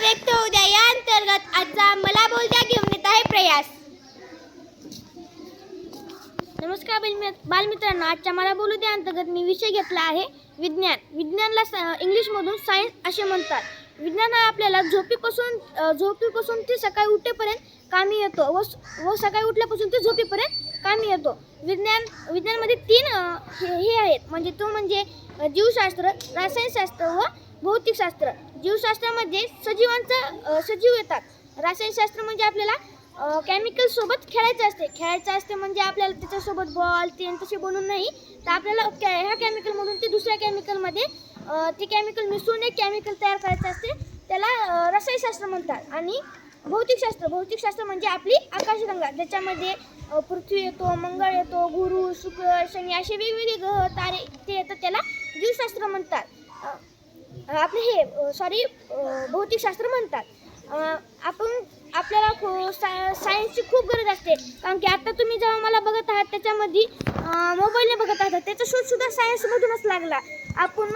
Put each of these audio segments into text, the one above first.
व्यक्त होऊ द्या या अंतर्गत आजचा मला बोल द्या घेऊन येत आहे प्रयास. नमस्कार बालमित्रांनो आजच्या मला बोलू द्या अंतर्गत मी विषय घेतला आहे विज्ञान. विज्ञानला इंग्लिशमधून सायन्स असे म्हणतात. विज्ञान हा आपल्याला झोपेपासून झोपीपासून झोपेपासून ते सकाळी उठेपर्यंत कामी येतो व व सकाळी उठल्यापासून ते झोपेपर्यंत कामी येतो. विज्ञान विज्ञानमध्ये तीन हे आहेत. म्हणजे तो म्हणजे जीवशास्त्र रासायनशास्त्र व भौतिकशास्त्र. जीवशास्त्रामध्ये सजीवांचा सजीव येतात. रसायनशास्त्र म्हणजे आपल्याला केमिकल सोबत खेळायचं असते. खेळायचं असते म्हणजे आपल्याला त्याच्यासोबत बॉल तेन तसे बनून नाही तर आपल्याला कॅ ह्या केमिकलमधून ते दुसऱ्या केमिकलमध्ये ते केमिकल मिसळून एक केमिकल तयार करायचं असते. त्याला रसायनशास्त्र म्हणतात. आणि भौतिकशास्त्र भौतिकशास्त्र म्हणजे आपली आकाशगंगा ज्याच्यामध्ये पृथ्वी येतो मंगळ येतो गुरु शुक्र शनी असे वेगवेगळे ग्रह तारे ते येतात त्याला जीवशास्त्र म्हणतात. आपण आपले हे सॉरी भौतिकशास्त्र म्हणतात. आपण आपल्याला खू सा सायन्सची खूप गरज असते. कारण की आता तुम्ही जेव्हा मला बघत आहात त्याच्यामध्ये मोबाईलने बघत आहात त्याचा शोधसुद्धा सायन्समधूनच लागला. आपण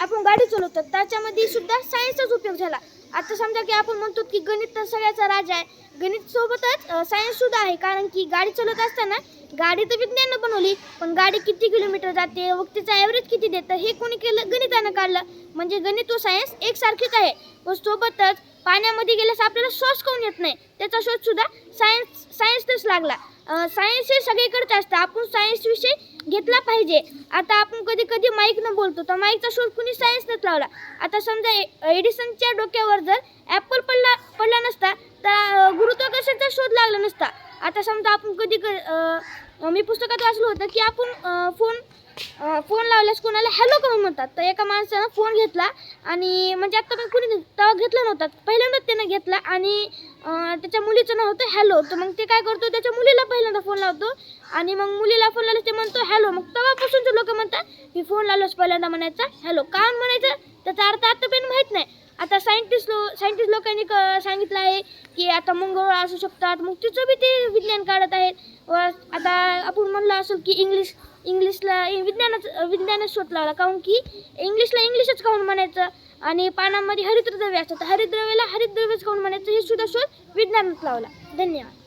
आपण गाडी चालवतो त्याच्यामध्ये सुद्धा सायन्सचाच उपयोग झाला. आता समजा की आपण म्हणतो की गणित तर सगळ्याचा राजा आहे. गणित सोबतच सायन्स सुद्धा आहे. कारण की गाडी चालवत असताना गाडी तर विज्ञानं बनवली पण गाडी किती किलोमीटर जाते व तिचा ॲव्हरेज किती देतं हे कोणी केलं गणितानं काढलं. म्हणजे गणित व सायन्स एकसारखेच आहे. व सोबतच पाण्यामध्ये गेल्यास आपल्याला श्वास कोण येत नाही. नाही. त्याचा शोध सुद्धा सायन्स सायन्सच लागला. सायन्स हे सगळीकडेच असतं. आपण सायन्स विषय घेतला पाहिजे. आता आपण कधी कधी माईकनं बोलतो. तर माईकचा शोध कुणी सायन्सनंच लावला. आता समजा ए- एडिसनच्या डोक्यावर जर ॲपल पडला पडला नसता तर गुरुत्वाकर्षणचा शोध लागला नसता. आता समजा आपण कधी क मी पुस्तकात वाचलं होतं की आपण फोन फोन लावल्यास कोणाला हॅलो करून म्हणतात. तर एका माणसानं फोन घेतला आणि म्हणजे आता पण कुणी तेव्हा घेतला नव्हता. पहिल्यांदाच त्यानं घेतला आणि त्याच्या मुलीचं नाव होतं हॅलो तर मग ते काय करतो त्याच्या मुलीला पहिल्यांदा फोन लावतो आणि मग मुलीला फोन लावल्यास ते म्हणतो हॅलो मग तेव्हापासूनचे लोक म्हणतात मी फोन लावल्यास पहिल्यांदा म्हणायचा हॅलो का म्हणायचं? त्याचा अर्थ आतापर्यंत माहीत नाही. आता सायंटिस्ट लो सायंटिस्ट लोकांनी क सांगितलं आहे की आता मंगळ असू शकतात. मग तिचं बी ते विज्ञान काढत आहेत. व आता आपण म्हणलं असो की इंग्लिश इंग्लिशला विज्ञानच विज्ञानच शोध लावला काहून की इंग्लिशला इंग्लिशच काहून म्हणायचं? आणि पानामध्ये हरितद्रव्य असतात तर हरितद्रव्याला हरितद्रव्यच काहून म्हणायचं? हे सुद्धा शोध विज्ञानच लावला. धन्यवाद.